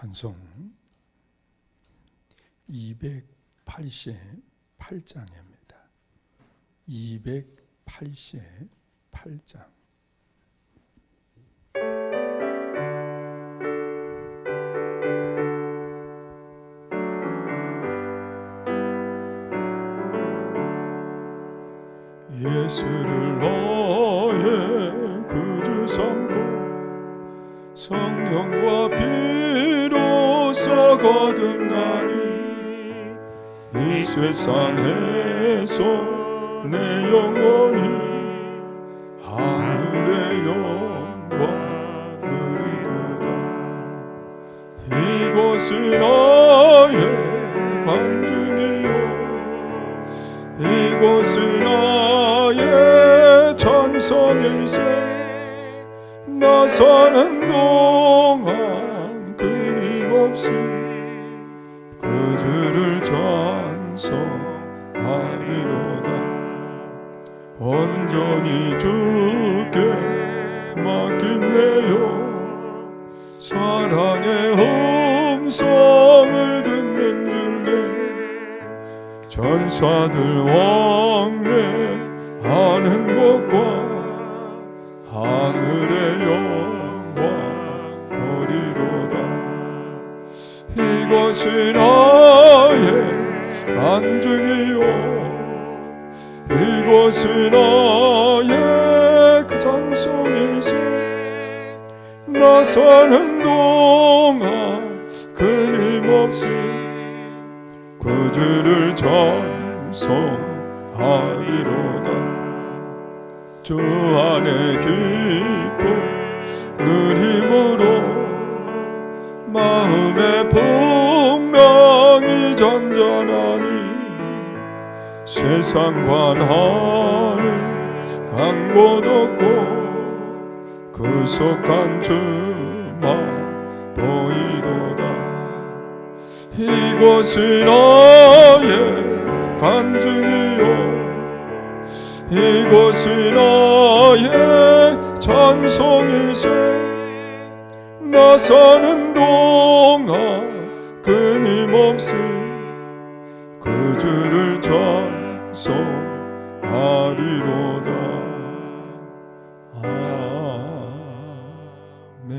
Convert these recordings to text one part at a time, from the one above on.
찬송 288장입니다. 288장 예수를 거듭나니 이 세상에서 내 영혼이 하늘의 영광을 이루다. 이곳은 나의 관중이요. 이곳은 나의 전성일세 나 사는 동안 끊임없이 그 주를 찬송하리로다. 온전히 주께 맡긴내요. 사랑의 음성을 듣는 중에 전사들 왕래하는 곳과 하늘의 영광 보리로다. 이것은 이것은 나의 그 장성일세 나 사는 동안 끊임없이 그 주를 찬송하리로다. 주 안에 기쁨 누림으로 마음의 풍 나는 간곳 없고 구속한 주만 보이도다. 이곳은 나의 간증이요. 이곳은 나의 찬송일세. 나 사는 동안 끊임없이 그 주를 찬송하리로다. 아멘.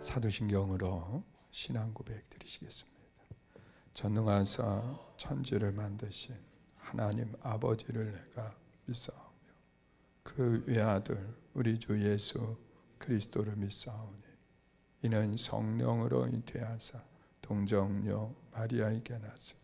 사도신경으로 신앙 고백 드리시겠습니다. 전능하사 천지를 만드신 하나님 아버지를 내가 믿사오며 그 외아들 우리 주 예수 그리스도를 믿사오니 이는 성령으로 잉태하사 동정녀 마리아에게 나시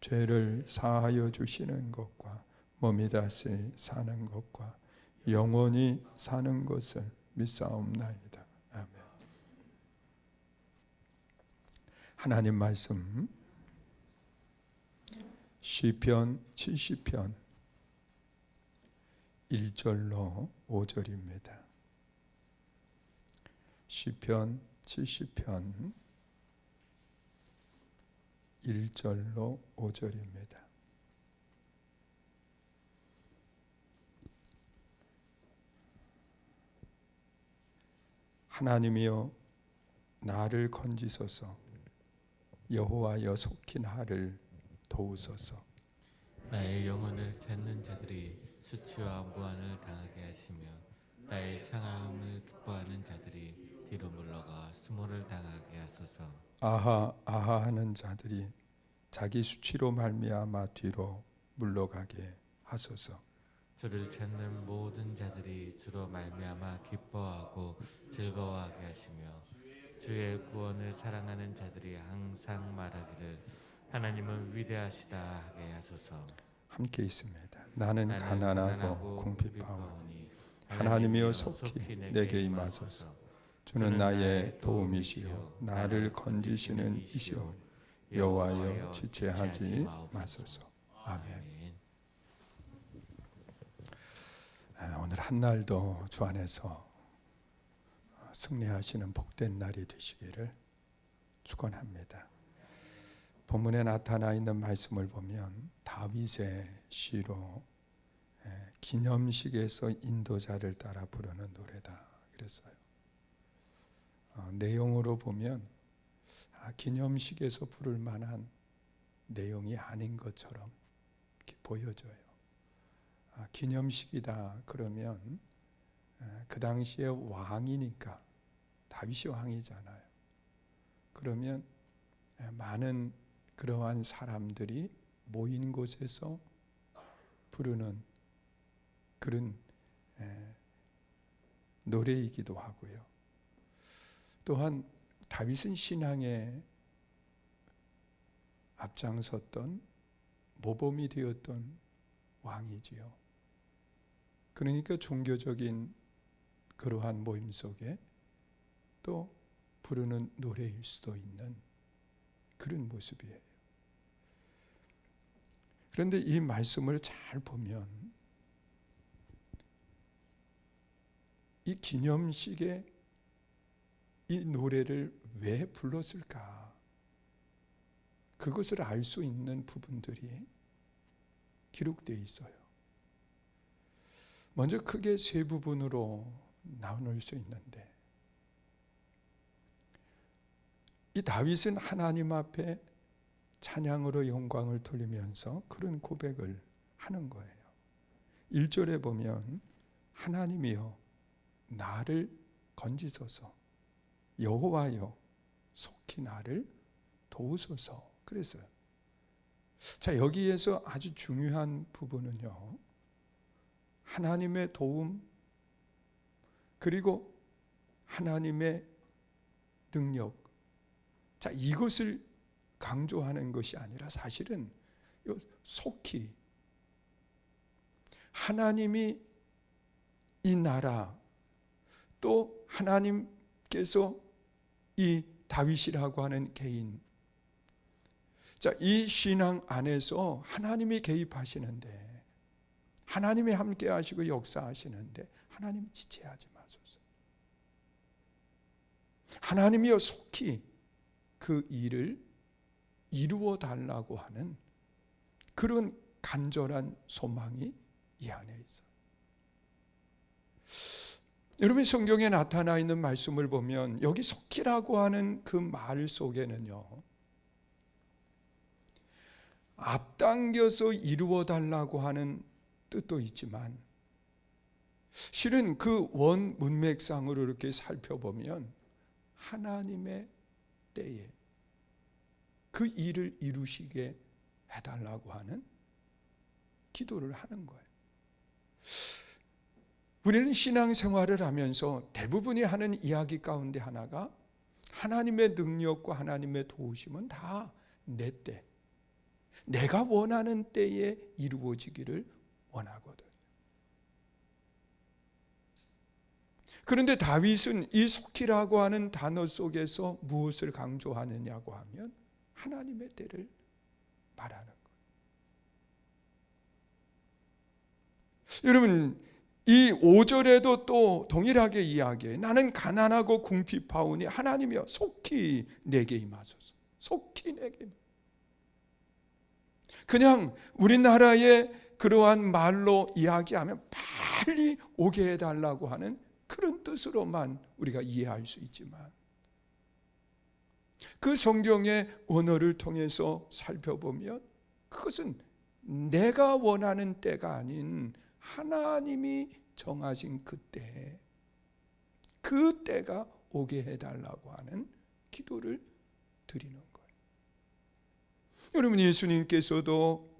죄를 사하여 주시는 것과 몸이 다시 사는 것과 영원히 사는 것을 믿사옵나이다. 아멘. 하나님 말씀 시편 70편 1절로 5절입니다. 시편 70편 1절로 5절입니다. 하나님이여 나를 건지소서. 여호와여 속히 나를 도우소서. 나의 영혼을 찾는 자들이 수치와 무한을 당하게 하시며 나의 상함을 기뻐하는 자들이 뒤로 물러가 수모를 당하게 하소서 아하 아하 하는 자들이 자기 수치로 말미암아 뒤로 물러가게 하소서 주를 찾는 모든 자들이 주로 말미암아 기뻐하고 즐거워하게 하시며 주의 구원을 사랑하는 자들이 항상 말하기를 하나님은 위대하시다 하게 하소서 함께 있습니다. 나는 나는 가난하고 궁핍하오니 하나님이여 속히 내게 임하소서. 주는 나의 도움이시요 나를 건지시는 이시오니 여호와여 지체하지 마소서. 아멘. 아, 오늘 한 날도 주 안에서 승리하시는 복된 날이 되시기를 축원합니다. 본문에 나타나 있는 말씀을 보면 다윗의 시로 예, 기념식에서 인도자를 따라 부르는 노래다 그랬어요. 어, 내용으로 보면 아, 기념식에서 부를 만한 내용이 아닌 것처럼 보여져요. 아, 기념식이다 그러면 에, 그 당시에 왕이니까 다윗이 왕이잖아요. 그러면 에, 많은 그러한 사람들이 모인 곳에서 부르는 그런 에, 노래이기도 하고요. 또한 다윗은 신앙에 앞장섰던 모범이 되었던 왕이지요. 그러니까 종교적인 그러한 모임 속에 또 부르는 노래일 수도 있는 그런 모습이에요. 그런데 이 말씀을 잘 보면 이 기념식에 이 노래를 왜 불렀을까? 그것을 알 수 있는 부분들이 기록되어 있어요. 먼저 크게 세 부분으로 나눌 수 있는데 이 다윗은 하나님 앞에 찬양으로 영광을 돌리면서 그런 고백을 하는 거예요. 1절에 보면 하나님이여 나를 건지소서 여호와여 속히 나를 도우소서 그랬어요. 자, 여기에서 아주 중요한 부분은요. 하나님의 도움 그리고 하나님의 능력. 자, 이것을 강조하는 것이 아니라 사실은 요 속히 하나님이 이 나라 또 하나님께서 이 다윗이라고 하는 개인 자, 이 신앙 안에서 하나님이 개입하시는데 하나님이 함께 하시고 역사하시는데 하나님 지체하지 마소서. 하나님이여 속히 그 일을 이루어 달라고 하는 그런 간절한 소망이 이 안에 있어요. 여러분 성경에 나타나 있는 말씀을 보면 여기 속히라고 하는 그 말 속에는요. 앞당겨서 이루어 달라고 하는 뜻도 있지만 실은 그 원 문맥상으로 이렇게 살펴보면 하나님의 때에 그 일을 이루시게 해달라고 하는 기도를 하는 거예요. 우리는 신앙생활을 하면서 대부분이 하는 이야기 가운데 하나가 하나님의 능력과 하나님의 도우심은 다 내 때, 내가 원하는 때에 이루어지기를 원하거든. 그런데 다윗은 이 속히라고 하는 단어 속에서 무엇을 강조하느냐고 하면 하나님의 때를 말하는 거예요. 여러분, 이 5절에도 또 동일하게 이야기해. 나는 가난하고 궁핍하오니 하나님이여 속히 내게 임하소서. 속히 내게. 그냥 우리나라의 그러한 말로 이야기하면 빨리 오게 해달라고 하는 그런 뜻으로만 우리가 이해할 수 있지만 그 성경의 언어를 통해서 살펴보면 그것은 내가 원하는 때가 아닌 하나님이 정하신 그때 그 때가 오게 해달라고 하는 기도를 드리는 거예요. 여러분 예수님께서도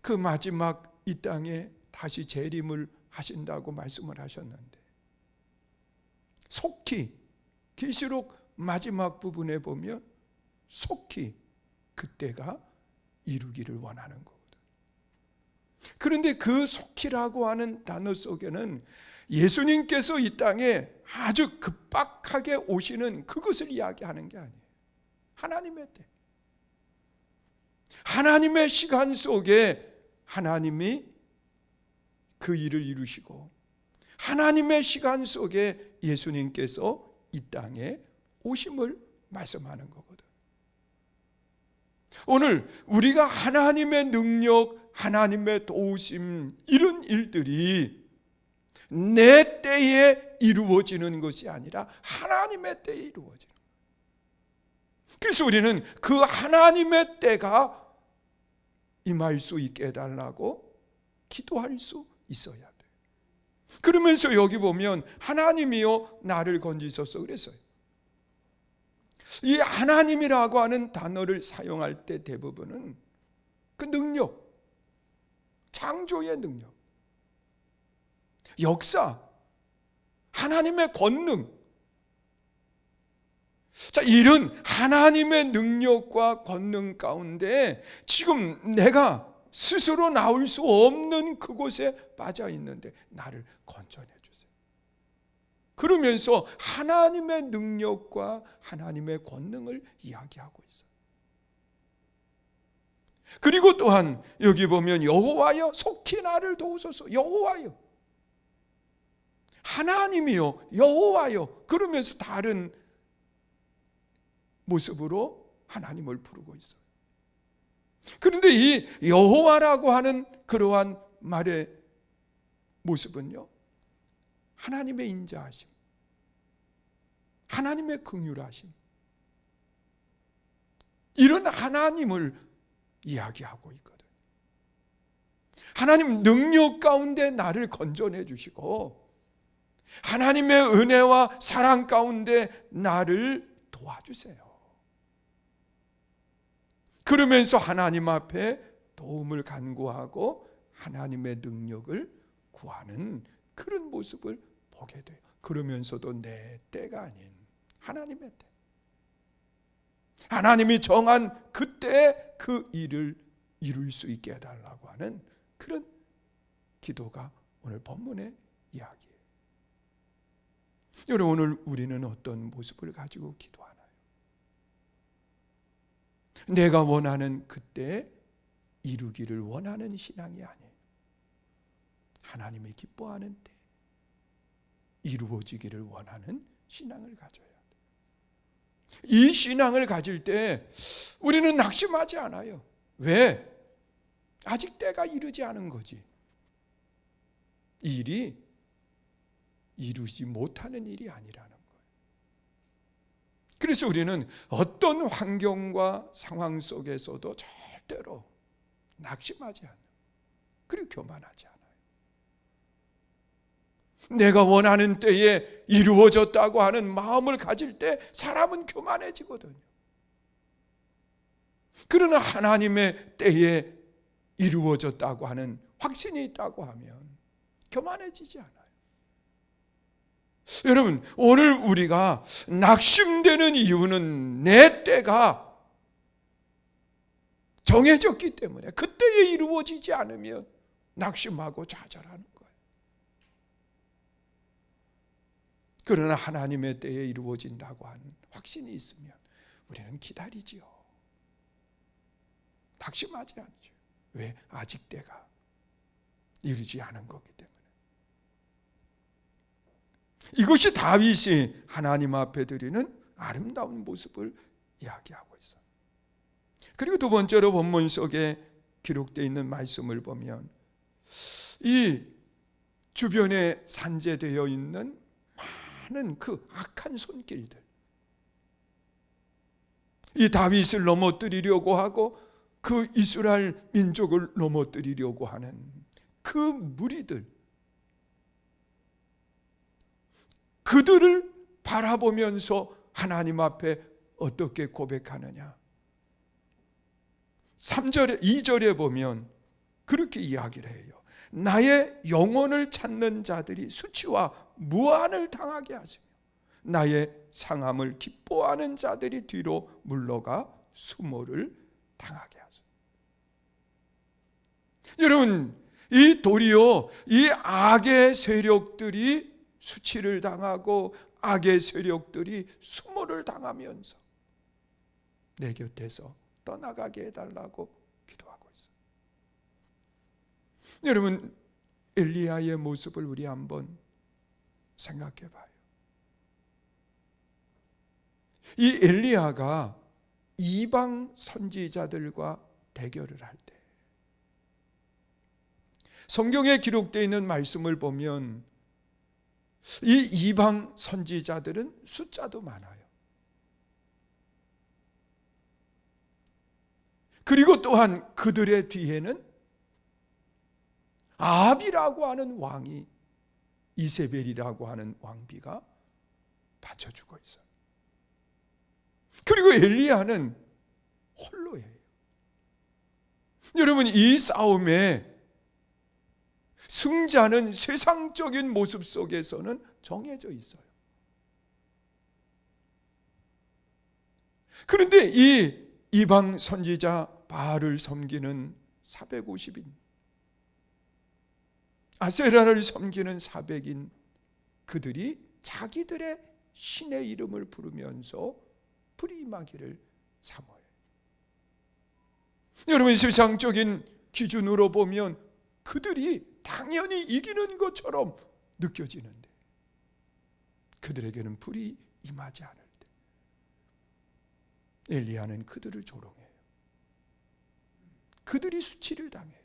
그 마지막 이 땅에 다시 재림을 하신다고 말씀을 하셨는데 속히 계시록 마지막 부분에 보면 속히 그때가 이루기를 원하는 거거든. 그런데 그 속히라고 하는 단어 속에는 예수님께서 이 땅에 아주 급박하게 오시는 그것을 이야기하는 게 아니에요. 하나님의 때. 하나님의 시간 속에 하나님이 그 일을 이루시고 하나님의 시간 속에 예수님께서 이 땅에 오심을 말씀하는 거거든. 오늘 우리가 하나님의 능력, 하나님의 도우심 이런 일들이 내 때에 이루어지는 것이 아니라 하나님의 때에 이루어지는. 그래서 우리는 그 하나님의 때가 임할 수 있게 해달라고 기도할 수 있어야 돼. 그러면서 여기 보면 하나님이요 나를 건지소서 그랬어요. 이 하나님이라고 하는 단어를 사용할 때 대부분은 그 능력, 창조의 능력, 역사, 하나님의 권능, 자, 이런 하나님의 능력과 권능 가운데 지금 내가 스스로 나올 수 없는 그곳에 빠져 있는데 나를 건져내 주세요. 그러면서 하나님의 능력과 하나님의 권능을 이야기하고 있어요. 그리고 또한 여기 보면 여호와여 속히 나를 도우소서 여호와여 하나님이요 여호와여 그러면서 다른 모습으로 하나님을 부르고 있어요. 그런데 이 여호와라고 하는 그러한 말의 모습은요. 하나님의 인자하심. 하나님의 긍휼하심. 이런 하나님을 이야기하고 있거든. 하나님 능력 가운데 나를 건져내 주시고 하나님의 은혜와 사랑 가운데 나를 도와주세요. 그러면서 하나님 앞에 도움을 간구하고 하나님의 능력을 구하는 그런 모습을 보게 돼요. 그러면서도 내 때가 아닌 하나님의 때. 하나님이 정한 그때 그 일을 이룰 수 있게 해달라고 하는 그런 기도가 오늘 본문의 이야기예요. 여러분 오늘 우리는 어떤 모습을 가지고 기도하나요? 내가 원하는 그때 이루기를 원하는 신앙이 아니에요. 하나님이 기뻐하는 때 이루어지기를 원하는 신앙을 가져야 돼. 이 신앙을 가질 때 우리는 낙심하지 않아요. 왜? 아직 때가 이르지 않은 거지. 이 일이 이루지 못하는 일이 아니라는 거예요. 그래서 우리는 어떤 환경과 상황 속에서도 절대로 낙심하지 않는, 그리고 교만하지 않아요. 내가 원하는 때에 이루어졌다고 하는 마음을 가질 때 사람은 교만해지거든요. 그러나 하나님의 때에 이루어졌다고 하는 확신이 있다고 하면 교만해지지 않아요. 여러분, 오늘 우리가 낙심되는 이유는 내 때가 정해졌기 때문에 그때에 이루어지지 않으면 낙심하고 좌절하는 거예요. 그러나 하나님의 때에 이루어진다고 하는 확신이 있으면 우리는 기다리지요. 낙심하지 않죠. 왜? 아직 때가 이루지 않은 거기 때문에. 이것이 다윗이 하나님 앞에 드리는 아름다운 모습을 이야기하고 있어요. 그리고 두 번째로 본문 속에 기록되어 있는 말씀을 보면 이 주변에 산재되어 있는 많은 그 악한 손길들. 이 다윗을 넘어뜨리려고 하고 그 이스라엘 민족을 넘어뜨리려고 하는 그 무리들. 그들을 바라보면서 하나님 앞에 어떻게 고백하느냐. 3절에 2절에 보면 그렇게 이야기를 해요. 나의 영혼을 찾는 자들이 수치와 무한을 당하게 하시며 나의 상함을 기뻐하는 자들이 뒤로 물러가 수모를 당하게 하소서. 여러분 이 도리어 이 악의 세력들이 수치를 당하고 악의 세력들이 수모를 당하면서 내 곁에서 떠나가게 해달라고 있어요. 여러분 엘리야의 모습을 우리 한번 생각해 봐요. 이 엘리야가 이방 선지자들과 대결을 할 때 성경에 기록되어 있는 말씀을 보면 이 이방 선지자들은 숫자도 많아요. 그리고 또한 그들의 뒤에는 아합이라고 하는 왕이 이세벨이라고 하는 왕비가 받쳐주고 있어요. 그리고 엘리야는 홀로예요. 여러분 이 싸움에 승자는 세상적인 모습 속에서는 정해져 있어요. 그런데 이 이방 선지자 바알을 섬기는 450인 아세라를 섬기는 400인 그들이 자기들의 신의 이름을 부르면서 임하기를 사모해요. 여러분 세상적인 기준으로 보면 그들이 당연히 이기는 것처럼 느껴지는데 그들에게는 불이 임하지 않을 때 엘리야는 그들을 조롱해요. 그들이 수치를 당해요.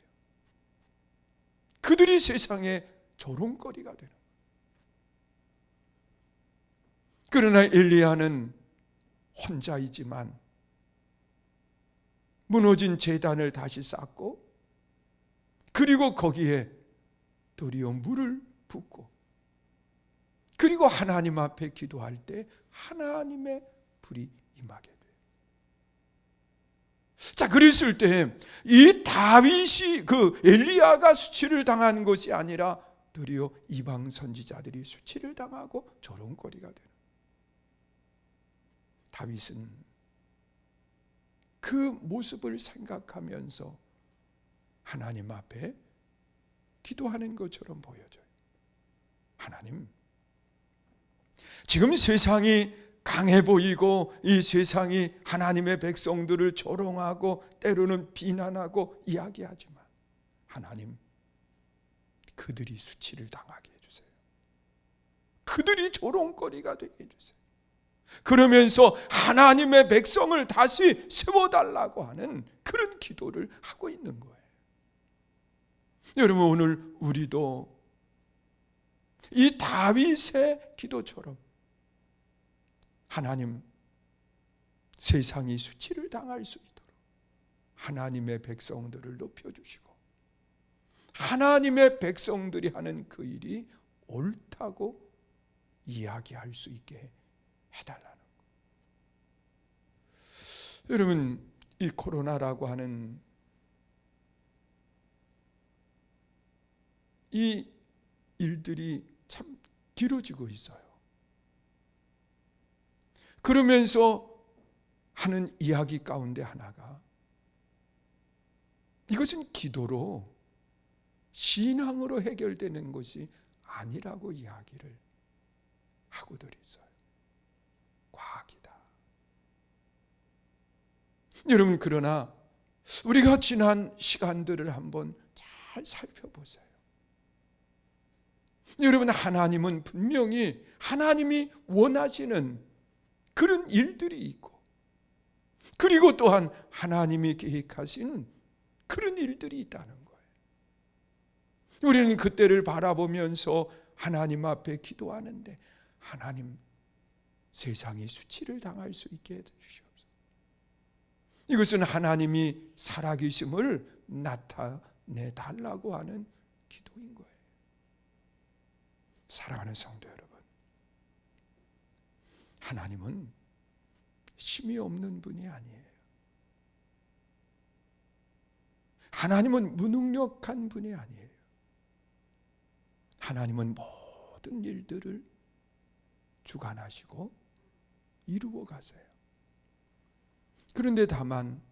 그들이 세상의 조롱거리가 되는 거예요. 그러나 엘리야는 혼자이지만 무너진 재단을 다시 쌓고 그리고 거기에 도리어 물을 붓고 그리고 하나님 앞에 기도할 때 하나님의 불이 임하게. 자, 그랬을 때 이 다윗이 그 엘리야가 수치를 당한 것이 아니라 도리어 이방 선지자들이 수치를 당하고 조롱거리가 되는 다윗은 그 모습을 생각하면서 하나님 앞에 기도하는 것처럼 보여져요. 하나님, 지금 세상이 강해 보이고 이 세상이 하나님의 백성들을 조롱하고 때로는 비난하고 이야기하지만 하나님, 그들이 수치를 당하게 해주세요. 그들이 조롱거리가 되게 해주세요. 그러면서 하나님의 백성을 다시 세워달라고 하는 그런 기도를 하고 있는 거예요. 여러분 오늘 우리도 이 다윗의 기도처럼 하나님 세상이 수치를 당할 수 있도록 하나님의 백성들을 높여주시고 하나님의 백성들이 하는 그 일이 옳다고 이야기할 수 있게 해달라는 거. 여러분 이 코로나라고 하는 이 일들이 참 길어지고 있어요. 그러면서 하는 이야기 가운데 하나가 이것은 기도로 신앙으로 해결되는 것이 아니라고 이야기를 하고들 있어요. 과학이다. 여러분 그러나 우리가 지난 시간들을 한번 잘 살펴보세요. 여러분 하나님은 분명히 하나님이 원하시는 그런 일들이 있고 그리고 또한 하나님이 계획하신 그런 일들이 있다는 거예요. 우리는 그때를 바라보면서 하나님 앞에 기도하는데 하나님 세상이 수치를 당할 수 있게 해 주시옵소서. 이것은 하나님이 살아계심을 나타내 달라고 하는 기도인 거예요. 사랑하는 성도 여러분, 하나님은 힘이 없는 분이 아니에요. 하나님은 무능력한 분이 아니에요. 하나님은 모든 일들을 주관하시고 이루어 가세요. 그런데 다만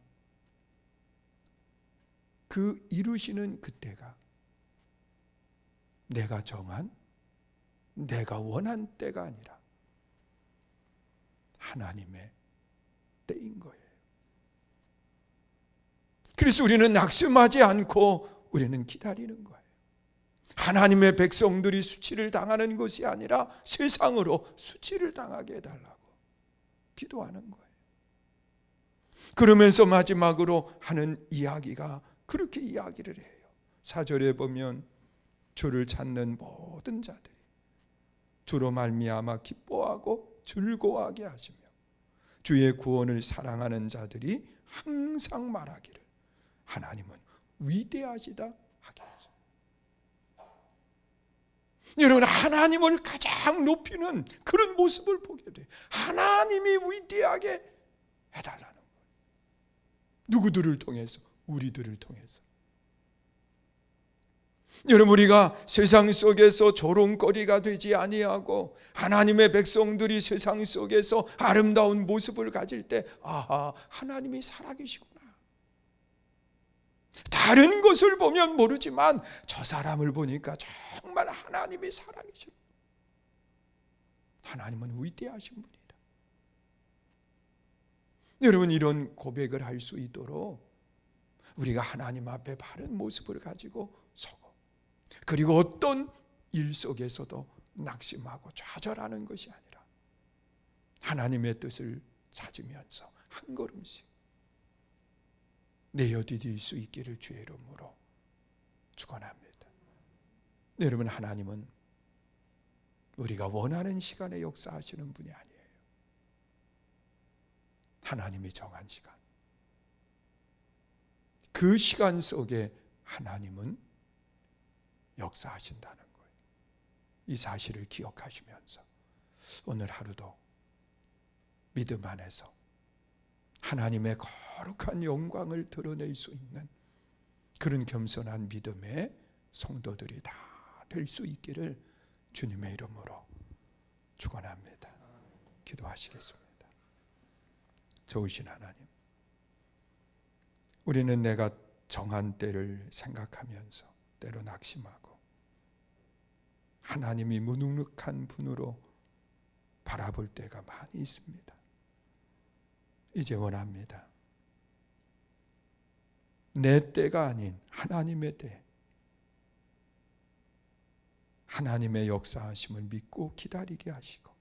그 이루시는 그때가 내가 정한 내가 원한 때가 아니라 하나님의 때인 거예요. 그래서 우리는 낙심하지 않고 우리는 기다리는 거예요. 하나님의 백성들이 수치를 당하는 것이 아니라 세상으로 수치를 당하게 해달라고 기도하는 거예요. 그러면서 마지막으로 하는 이야기가 그렇게 이야기를 해요. 사절에 보면 주를 찾는 모든 자들이 주로 말미암아 기뻐하고 즐거워하게 하시며 주의 구원을 사랑하는 자들이 항상 말하기를 하나님은 위대하시다 하게 하죠. 여러분 하나님을 가장 높이는 그런 모습을 보게 돼. 하나님이 위대하게 해달라는 거예요. 누구들을 통해서 우리들을 통해서. 여러분 우리가 세상 속에서 조롱거리가 되지 아니하고 하나님의 백성들이 세상 속에서 아름다운 모습을 가질 때 아하 하나님이 살아계시구나. 다른 것을 보면 모르지만 저 사람을 보니까 정말 하나님이 살아계시고 하나님은 위대하신 분이다. 여러분 이런 고백을 할 수 있도록 우리가 하나님 앞에 바른 모습을 가지고 그리고 어떤 일 속에서도 낙심하고 좌절하는 것이 아니라 하나님의 뜻을 찾으면서 한 걸음씩 내어디딜 수 있기를 주의 이름으로 축원합니다. 여러분 하나님은 우리가 원하는 시간에 역사하시는 분이 아니에요. 하나님이 정한 시간. 그 시간 속에 하나님은 역사하신다는 거예요. 이 사실을 기억하시면서 오늘 하루도 믿음 안에서 하나님의 거룩한 영광을 드러낼 수 있는 그런 겸손한 믿음의 성도들이 다 될 수 있기를 주님의 이름으로 축원합니다. 기도하시겠습니다. 좋으신 하나님. 우리는 내가 정한 때를 생각하면서 때로 낙심하고 하나님이 무능력한 분으로 바라볼 때가 많이 있습니다. 이제 원합니다. 내 때가 아닌 하나님의 때. 하나님의 역사하심을 믿고 기다리게 하시고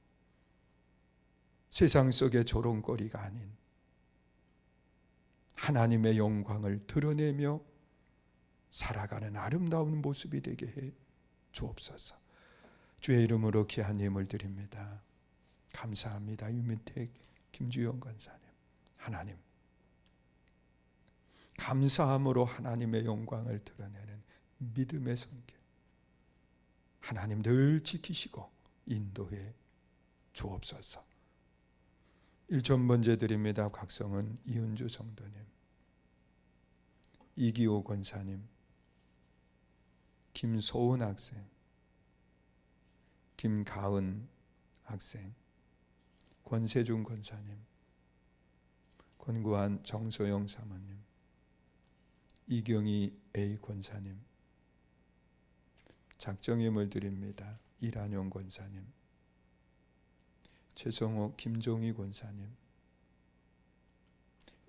세상 속의 조롱거리가 아닌 하나님의 영광을 드러내며 살아가는 아름다운 모습이 되게 해 주옵소서. 주의 이름으로 귀한 예물 드립니다. 감사합니다. 유민택 김주영 권사님. 하나님. 감사함으로 하나님의 영광을 드러내는 믿음의 손길. 하나님 늘 지키시고 인도해 주옵소서. 1점 번째 드립니다. 각성은 이은주 성도님. 이기호 권사님. 김소은 학생. 김가은 학생. 권세준 권사님. 권구한 정소영 사모님. 이경희 A 권사님. 작정임을 드립니다. 이란용 권사님. 최성호 김종희 권사님.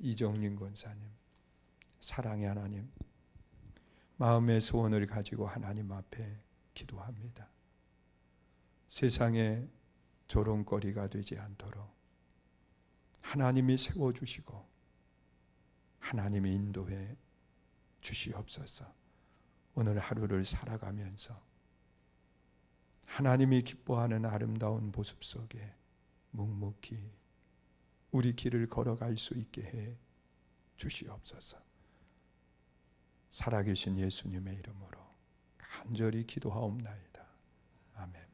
이정린 권사님. 사랑의 하나님. 마음의 소원을 가지고 하나님 앞에 기도합니다. 세상에 조롱거리가 되지 않도록 하나님이 세워주시고 하나님이 인도해 주시옵소서. 오늘 하루를 살아가면서 하나님이 기뻐하는 아름다운 모습 속에 묵묵히 우리 길을 걸어갈 수 있게 해 주시옵소서. 살아계신 예수님의 이름으로 간절히 기도하옵나이다. 아멘.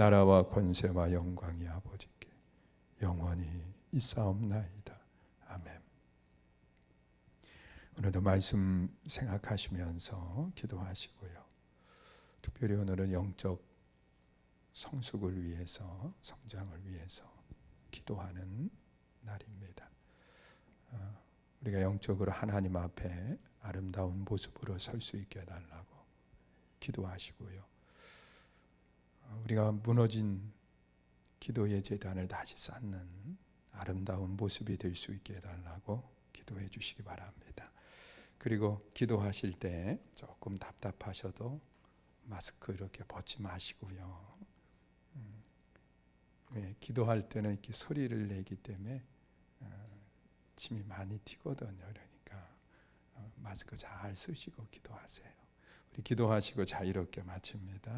나라와 권세와 영광이 아버지께 영원히 있사옵나이다. 아멘. 오늘도 말씀 생각하시면서 기도하시고요. 특별히 오늘은 영적 성숙을 위해서 성장을 위해서 기도하는 날입니다. 어, 우리가 영적으로 하나님 앞에 아름다운 모습으로 설 수 있게 해달라고 기도하시고요. 어, 우리가 무너진 기도의 재단을 다시 쌓는 아름다운 모습이 될 수 있게 해달라고 기도해 주시기 바랍니다. 그리고 기도하실 때 조금 답답하셔도 마스크 이렇게 벗지 마시고요. 음, 왜 기도할 때는 이렇게 소리를 내기 때문에 어, 침이 많이 튀거든요. 그러니까 어, 마스크 잘 쓰시고 기도하세요. 우리 기도하시고 자유롭게 마칩니다.